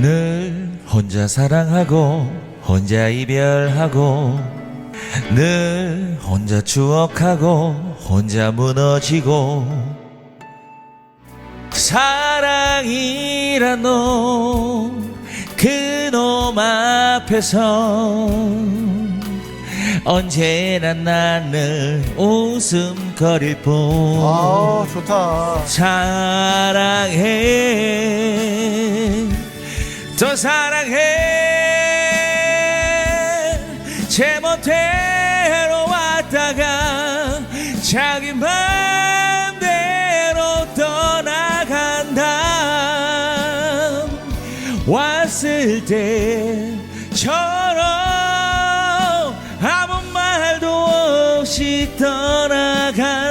늘 혼자 사랑하고 혼자 이별하고 늘 혼자 추억하고 혼자 무너지고. 사랑이란 놈 그놈 앞에서 언제나 나는 웃음거릴 뿐. 아 좋다. 사랑해 더 사랑해. 제멋대로 왔다가 자기 맘대로 떠나간다. 왔을 때처럼 아무 말도 없이 떠나간다